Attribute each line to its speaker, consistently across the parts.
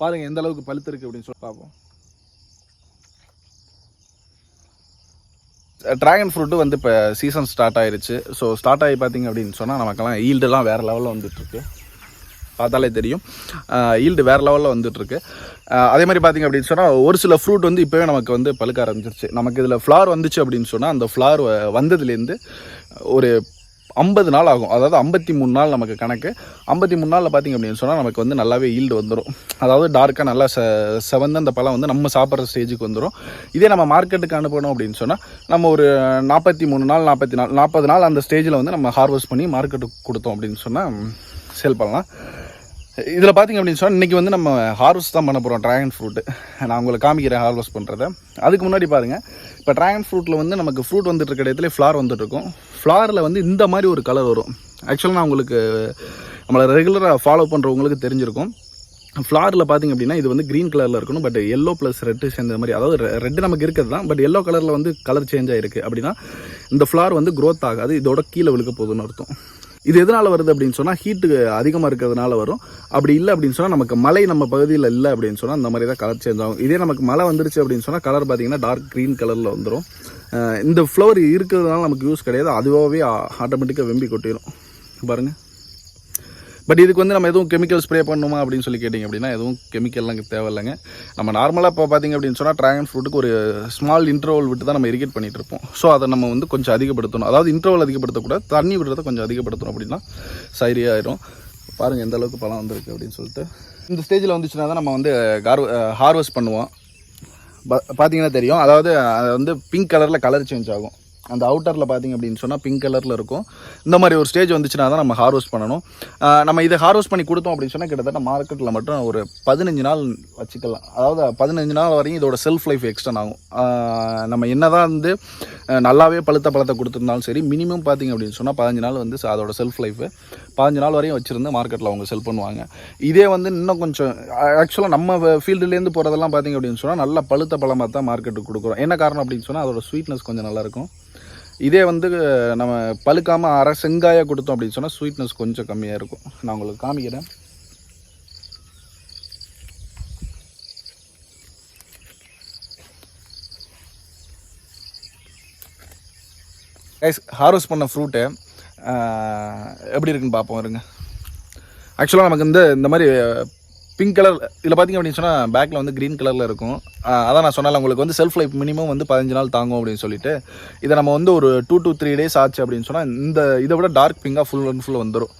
Speaker 1: பாருங்கள் எந்த அளவுக்கு பழுத்திருக்கு அப்படின்னு சொல்லி பார்ப்போம். ட்ராகன் ஃப்ரூட்டு வந்து இப்போ சீசன் ஸ்டார்ட் ஆயிருச்சு. ஸோ ஸ்டார்ட் ஆகி பார்த்தீங்க அப்படின்னு சொன்னால் நமக்கெல்லாம் ஈல்டெல்லாம் வேறு லெவலில் வந்துட்டுருக்கு பார்த்தாலே தெரியும். ஈல்டு வேறு லெவலில் வந்துட்டுருக்கு அதே மாதிரி பார்த்தீங்க அப்படின்னு சொன்னால் ஒரு சில ஃப்ரூட் வந்து இப்போவே நமக்கு வந்து பழுக்க ஆரம்பிச்சிருச்சு. நமக்கு இதில் ஃப்ளார் வந்துச்சு அப்படின்னு சொன்னால் அந்த ஃப்ளார் வந்ததுலேருந்து ஒரு ஐம்பது நாள் ஆகும். அதாவது ஐம்பத்தி மூணு நாள் நமக்கு கணக்கு. ஐம்பத்தி மூணு நாளில் பார்த்திங்க அப்படின்னு சொன்னால் நமக்கு வந்து நல்லாவே ஈல்டு வந்துடும் அதாவது டார்க்காக நல்லா செ செவந்த அந்த பழம் வந்து நம்ம சாப்பிட்ற ஸ்டேஜுக்கு வந்துடும் இதே நம்ம மார்க்கெட்டுக்கு அனுப்பணும் அப்படின்னு சொன்னால் நம்ம ஒரு நாற்பத்தி மூணு நாள் நாற்பத்தி நாள் நாற்பது நாள் அந்த ஸ்டேஜில் வந்து நம்ம ஹார்வெஸ்ட் பண்ணி மார்க்கெட்டுக்கு கொடுத்தோம் அப்படின்னு சொன்னால் சேல் பண்ணலாம். இதில் பார்த்தீங்க அப்படின்னு சொன்னால் இன்றைக்கி வந்து நம்ம ஹார்வெஸ்ட் தான் பண்ண போகிறோம் ட்ராகன் ஃப்ரூட்டு நான் உங்களுக்கு காமிக்கிறேன் ஹார்வெஸ்ட் பண்ணுறத அதுக்கு முன்னாடி பாருங்கள் இப்போ ட்ராகன் ஃப்ரூட்டில் வந்து நமக்கு ஃப்ரூட் வந்துட்டு இருக்க இடத்துல ஃப்ளார் வந்துட்டுருக்கும் ஃப்ளாரில் வந்து இந்த மாதிரி ஒரு கலர் வரும். ஆக்சுவலாக நான் உங்களுக்கு நம்மளை ரெகுலராக ஃபாலோ பண்ணுறவங்களுக்கு தெரிஞ்சிருக்கும். ஃப்ளாரில் பார்த்தீங்க அப்படின்னா இது வந்து க்ரீன் கலரில் இருக்கணும் பட் எல்லோ ப்ளஸ் ரெட்டு சேர்ந்த மாதிரி அதாவது ரெட்டு நமக்கு இருக்கிறது தான் பட் எல்லோ கலரில் வந்து கலர் சேஞ்ச் ஆகிருக்கு அப்படின்னா இந்த ஃப்ளார் வந்து க்ரோத் ஆகாது இதோட கீழே விழுக்க போகுதுன்னு அர்த்தம். இது எதனால் வருது அப்படின்னு சொன்னால் ஹீட்டு அதிகமாக இருக்கிறதுனால வரும். அப்படி இல்லை அப்படின்னு சொன்னால் நமக்கு மழை நம்ம பகுதியில் இல்லை அப்படின்னு சொன்னால் அந்த மாதிரி தான் கலர் சேஞ்ச் ஆகும். இதே நமக்கு மழை வந்துருச்சு அப்படின்னு சொன்னால் கலர் பார்த்தீங்கன்னா டார்க் க்ரீன் கலரில் வந்துடும் இந்த ஃப்ளவர் இருக்கிறதுனால நமக்கு யூஸ் கிடையாது. அதுவாகவே ஆட்டோமேட்டிக்காக வெம்பி கொட்டிடும் பாருங்கள் பட் இதுக்கு வந்து நம்ம எதுவும் கெமிக்கல் ஸ்ப்ரே பண்ணுமா அப்படின்னு சொல்லி கேட்டிங்க அப்படின்னா எதுவும் கெமிக்கல்லாம் தேவையில்லைங்க நம்ம நார்மலாக இப்போ பார்த்தீங்க அப்படின்னு சொன்னால் ட்ராகன் ஃப்ரூட்டுக்கு ஒரு ஸ்மால் இன்டர்வல் விட்டு தான் நம்ம இரிகேட் பண்ணிகிட்டு இருப்போம். ஸோ அதை நம்ம வந்து கொஞ்சம் அதிகப்படுத்தணும். அதாவது இன்டர்வல் அதிகப்படுத்தக்கூடாது தண்ணி விடுறத கொஞ்சம் அதிகப்படுத்தணும் அப்படின்னா சரியாக பாருங்கள் எந்த அளவுக்கு பழம் வந்திருக்கு அப்படின்னு சொல்லிட்டு. இந்த ஸ்டேஜில் வந்துச்சுன்னா தான் நம்ம வந்து கார் ஹார்வெஸ்ட் பண்ணுவோம். ப- பார்த்தீங்கன்னா தெரியும். அதாவது அது வந்து பிங்க் கலரில் கலர் சேஞ்ச் ஆகும். அந்த அவுட்டரில் பார்த்தீங்க அப்படின்னு சொன்னால் பிங்க் கலரில் இருக்கும். இந்த மாதிரி ஒரு ஸ்டேஜ் வந்துச்சுன்னா தான் நம்ம ஹார்வெஸ்ட் பண்ணணும். நம்ம இதை ஹார்வெஸ்ட் பண்ணி கொடுத்தோம் அப்படின்னு சொன்னால் கிட்டத்தட்ட மார்க்கெட்டில் மட்டும் ஒரு பதினஞ்சு நாள் வச்சுக்கலாம். அதாவது பதினஞ்சு நாள் வரையும் இதோட செல்ஃப் லைஃப் எக்ஸ்டன் ஆகும். நம்ம என்ன தான் வந்து நல்லாவே பழுத்த பழத்தை கொடுத்துருந்தாலும் சரி மினிமம் பார்த்தீங்க அப்படின்னு சொன்னால் பதினஞ்சு நாள் வந்து அதோட செல்ஃப் லைஃபு பதினஞ்சு நாள் வரையும் வச்சுருந்து மார்க்கெட்டில் அவங்க செல் பண்ணுவாங்க. இதே வந்து இன்னும் கொஞ்சம் ஆக்சுவலாக நம்ம ஃபீல்டுலேருந்து போகிறதெல்லாம் பார்த்தீங்க அப்படின்னு சொன்னால் நல்லா பழுத்த பழமாக தான் மார்க்கெட்டுக்கு கொடுக்குறோம். என்ன காரணம் அப்படின்னு சொன்னால் அதோட ஸ்வீட்னஸ் கொஞ்சம் நல்லாயிருக்கும் இதே வந்து நம்ம பழுக்காமல் அரை செங்காயாக கொடுத்தோம் அப்படின்னு சொன்னால் ஸ்வீட்னஸ் கொஞ்சம் கம்மியாக இருக்கும். நான் உங்களுக்கு காமிக்கிறேன். கைஸ் ஹார்வெஸ்ட் பண்ண ஃப்ரூட்டு எப்படி இருக்குன்னு பார்ப்போம் இருங்க. ஆக்சுவலாக நமக்கு இந்த இந்த மாதிரி பிங்க் கலர் இதில் பார்த்தீங்க அப்படின்னு சொன்னால் பேக்கில் வந்து க்ரீன் கலரில் இருக்கும். அதான் நான் சொன்னால உங்களுக்கு வந்து செல்ஃப் லைஃப் மினிமம் வந்து பதினஞ்சு நாள் தாங்கும் அப்படின்னு சொல்லிட்டு. இதை நம்ம வந்து ஒரு டூ டூ த்ரீ டேஸ் ஆச்சு அப்படின்னு சொன்னால் இந்த இதை விட டார்க் பிங்காக ஃபுல் அண்ட் ஃபுல் வந்துடும்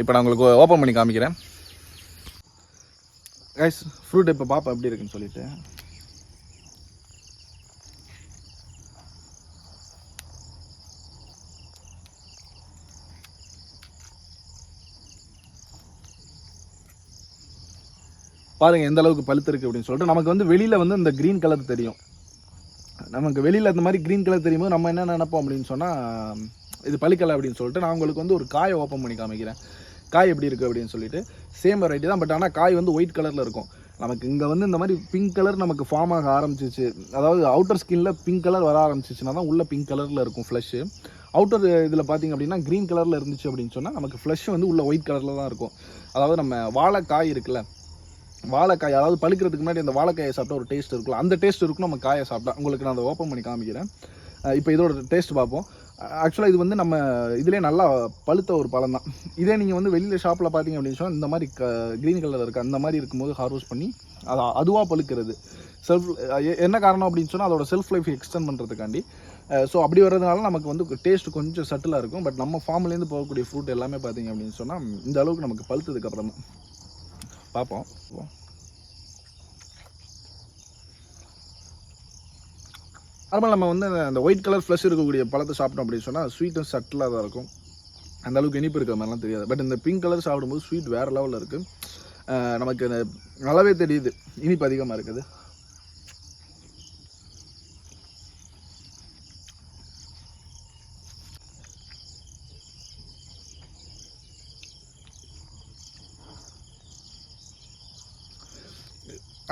Speaker 1: இப்போ நான் உங்களுக்கு ஓப்பன் பண்ணி காமிக்கிறேன். கைஸ் ஃப்ரூட் இப்போ பாப்பா எப்படி இருக்குன்னு சொல்லிட்டு. பாருங்கள் எந்த அளவுக்கு இருக்குது அப்படின்னு சொல்லிட்டு நமக்கு வந்து வெளியில் வந்து இந்த க்ரீன் கலர் தெரியும். நமக்கு வெளியில் இந்த மாதிரி க்ரீன் கலர் தெரியும் போது நம்ம என்ன நினைப்போம் அப்படின்னு சொன்னால் இது பழுக்கலை அப்படின்னு சொல்லிட்டு நான் உங்களுக்கு வந்து ஒரு காயை ஓப்பன் பண்ணி காமிக்கிறேன். காய் எப்படி இருக்குது அப்படின்னு சொல்லிட்டு. சேம் வெரைட்டி தான் பட் ஆனால் காய் வந்து ஒயிட் கலரில் இருக்கும். நமக்கு இங்கே வந்து இந்த மாதிரி பிங்க் கலர் நமக்கு ஃபார்ம் ஆக ஆரம்பிச்சிச்சு. அதாவது அவுட்டர் ஸ்கின்ல பிங்க் கலர் வர ஆரம்பிச்சிச்சுன்னா தான் உள்ளே பிங்க் கலரில் இருக்கும் ஃப்ளஷ்ஷு அவுட்டர் இதில் பார்த்தீங்க அப்படின்னா க்ரீன் கலரில் இருந்துச்சு அப்படின்னு சொன்னால் நமக்கு ஃப்ளஷ் வந்து உள்ள ஒயிட் கலரில் தான் இருக்கும். அதாவது நம்ம வாழைக்காய் இருக்குல்ல வாழைக்காய் அதாவது பழுக்கிறதுக்கு முன்னாடி அந்த வாழைக்காயை சாப்பிட்டா ஒரு டேஸ்ட் இருக்கும் அந்த டேஸ்ட் இருக்கும் நம்ம காயை சாப்பிட்டா. உங்களுக்கு நான் அதை ஓப்பன் பண்ணி காமிக்கிறேன். இப்போ இதோட டேஸ்ட் பார்ப்போம். ஆக்சுவலாக இது வந்து நம்ம இதிலே நல்லா பழுத்த ஒரு பழம் தான். இதே நீங்கள் வந்து வெளியில் ஷாப்பில் பார்த்தீங்க அப்படின்னு சொன்னால் இந்த மாதிரி க க்ரீன் கலர் இருக்குது அந்த மாதிரி இருக்கும்போது ஹார்வெஸ்ட் பண்ணி அது அதுவாக பழுக்கிறது. செல்ஃப் என்ன காரணம் அப்படின்னு சொன்னால் அதோட செல்ஃப் லைஃப் எக்ஸ்டெண்ட் பண்ணுறதுக்காண்டி ஸோ அப்படி வர்றதுனால நமக்கு வந்து டேஸ்ட் கொஞ்சம் சட்டிலாக இருக்கும். பட் நம்ம ஃபார்ம்லேருந்து போகக்கூடிய ஃப்ரூட் எல்லாமே பார்த்தீங்க அப்படின்னு சொன்னால் இந்த அளவுக்கு நமக்கு பழுத்ததுக்கப்புறம் தான் பார்ப்போம். நார்மல் நம்ம வந்து அந்த ஒயிட் கலர் ஃப்ளஷ் இருக்கக்கூடிய பழத்தை சாப்பிட்டோம் அப்படின்னு சொன்னால் ஸ்வீட்டும் சட்டிலாக தான் இருக்கும். அந்த அளவுக்கு இனிப்பு இருக்கிற மாதிரிலாம் தெரியாது. பட் இந்த பிங்க் கலர் சாப்பிடும்போது ஸ்வீட் வேறு லெவலில் இருக்குது நமக்கு அந்த நல்லாவே தெரியுது. இனிப்பு அதிகமாக இருக்குது.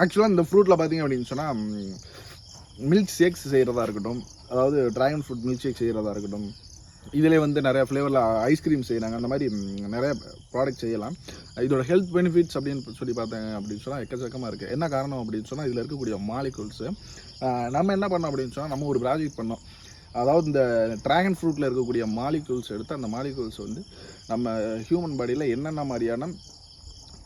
Speaker 1: ஆக்சுவலாக இந்த ஃப்ரூட்டில் பார்த்தீங்க அப்படின்னு சொன்னால் மில்க் ஷேக்ஸ் செய்கிறதா இருக்கட்டும் அதாவது ட்ராகன் ஃப்ரூட் மில்க் ஷேக் செய்கிறதா இருக்கட்டும் இதிலே வந்து நிறைய ஃப்ளேவரில் ஐஸ்கிரீம் செய்கிறாங்க அந்த மாதிரி நிறையா நிறைய ப்ராடக்ட் செய்யலாம். இதோட ஹெல்த் பெனிஃபிட்ஸ் அப்படின்னு சொல்லி பார்த்தேன் அப்படின்னு சொன்னால் எக்கச்சக்கமாக இருக்குது என்ன காரணம் அப்படின்னு சொன்னால் இதில் இருக்கக்கூடிய மாலிகூல்ஸு நம்ம என்ன பண்ணோம் அப்படின்னு சொன்னால் நம்ம ஒரு ப்ராஜெக்ட் பண்ணோம். அதாவது இந்த ட்ராகன் ஃப்ரூட்டில் இருக்கக்கூடிய மாலிகூல்ஸ் எடுத்து அந்த மாலிகூல்ஸ் வந்து நம்ம ஹியூமன் பாடியில் என்னென்ன மாதிரியான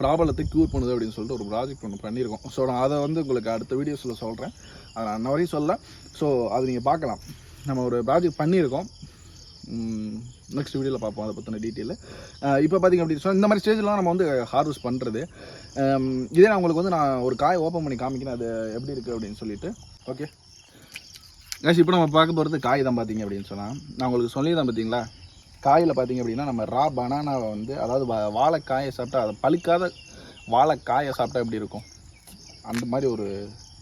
Speaker 1: ப்ராப்ளத்தை க்யூர் பண்ணுது அப்படின்னு சொல்லிட்டு ஒரு ப்ராஜெக்ட் ஒன்று பண்ணியிருக்கோம். ஸோ நான் அதை வந்து உங்களுக்கு அடுத்த வீடியோஸில் சொல்கிறேன் அதை நான் அன்ன வரையும் சொல்ல ஸோ அது நீங்கள் பார்க்கலாம். நம்ம ஒரு ப்ராஜெக்ட் பண்ணியிருக்கோம். நெக்ஸ்ட் வீடியோவில் பார்ப்போம். அதை பற்றின டீட்டெயில் இப்போ பார்த்திங்க அப்படின்னு சொன்னால் இந்த மாதிரி ஸ்டேஜ்லாம் நம்ம வந்து ஹார்வெஸ்ட் பண்ணுறது இதே நான் உங்களுக்கு வந்து நான் ஒரு காய் ஓப்பன் பண்ணி காமிக்கிறேன். அது எப்படி இருக்குது அப்படின்னு சொல்லிட்டு. ஓகே கேஷ் இப்போ நம்ம பார்க்க போகிறது காய் தான் பார்த்தீங்க அப்படின்னு சொன்னால் நான் உங்களுக்கு சொல்லியிருந்தேன் பார்த்தீங்களா காயில் பார்த்தீங்க அப்படின்னா நம்ம ரா பனானாவை வந்து அதாவது வா- வாழைக்காயை சாப்பிட்டா அதை பழுக்காத வாழைக்காயை சாப்பிட்டா எப்படி இருக்கும்? அந்த மாதிரி ஒரு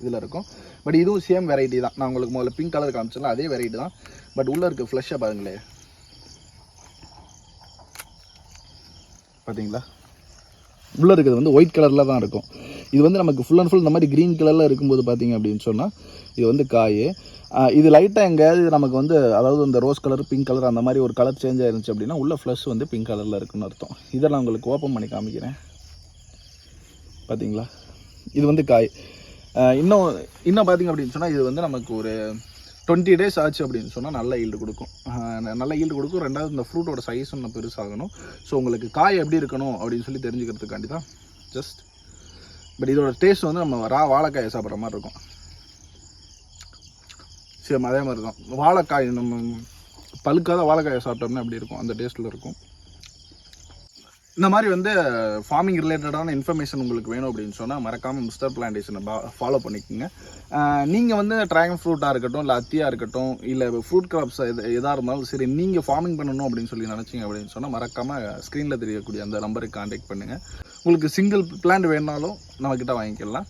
Speaker 1: இதில் இருக்கும். பட் இதுவும் சேம் வெரைட்டி தான். நான் உங்களுக்கு முதல்ல பிங்க் கலர் காமிச்சல அதே வெரைட்டி தான். பட் உள்ளே இருக்க ஃப்ளஷ்ஷை பாருங்களேன். பார்த்தீங்களா உள்ளே இருக்கிறது வந்து ஒயிட் கலரில் தான் இருக்கும். இது வந்து நமக்கு ஃபுல் அண்ட் ஃபுல் இந்த மாதிரி க்ரீன் கலரில் இருக்கும்போது பார்த்தீங்க அப்படின்னு சொன்னால் இது வந்து காய். இது லைட்டாக எங்கேயாவது நமக்கு வந்து அதாவது இந்த ரோஸ் கலர் பிங்க் கலர் அந்த மாதிரி ஒரு கலர் சேஞ்ச் ஆயிருந்துச்சு அப்படின்னா உள்ள ஃப்ளஷ் வந்து பிங்க் கலரில் இருக்குன்னு அர்த்தம். இதை நான் உங்களுக்கு ஓப்பன் பண்ணி காமிக்கிறேன். பார்த்தீங்களா இது வந்து காய். இன்னும் இன்னும் பார்த்தீங்க அப்படின்னு சொன்னால் இது வந்து நமக்கு ஒரு டுவெண்ட்டி டேஸ் ஆச்சு அப்படின்னு சொன்னால் நல்ல ஈல்டு கொடுக்கும். ந- நல்ல ஈல்டு கொடுக்கும். ரெண்டாவது இந்த ஃப்ரூட்டோட சைஸும் இன்னும் பெருசாகணும். ஸோ உங்களுக்கு காய் எப்படி இருக்கணும் அப்படின்னு சொல்லி தெரிஞ்சுக்கிறதுக்காண்டி தான். ஜஸ்ட் பட் இதோட டேஸ்ட் வந்து நம்ம ரா வாழைக்காயை சாப்பிட்ற மாதிரி இருக்கும். சேம் அதே மாதிரி தான். வாழைக்காய் நம்ம பழுக்காத வாழைக்காயை சாப்பிட்டோம்னா அப்படி இருக்கும்? அந்த டேஸ்ட்டில் இருக்கும். இந்த மாதிரி வந்து ஃபார்மிங் ரிலேட்டடான இன்ஃபர்மேஷன் உங்களுக்கு வேணும் அப்படின்னு சொன்னால் மறக்காமல் மிஸ்டர் பிளான்டேஷனை ஃபாலோ பண்ணிக்கோங்க. நீங்கள் வந்து ட்ராகன் ஃப்ரூட்டாக இருக்கட்டும் இல்லை அத்தியாக இருக்கட்டும் இல்லை ஃப்ரூட் கிராப்ஸ் எது எதாக இருந்தாலும் சரி நீங்கள் ஃபார்மிங் பண்ணணும் அப்படின்னு சொல்லி நினச்சிங்க அப்படின்னு சொன்னால் மறக்காமல் ஸ்க்ரீனில் தெரியக்கூடிய அந்த நம்பருக்கு காண்டாக்ட் பண்ணுங்கள் உங்களுக்கு சிங்கிள் பிளான்ட் வேணாலும் நம்மக்கிட்ட வாங்கிக்கலாம்.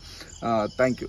Speaker 1: தேங்க்யூ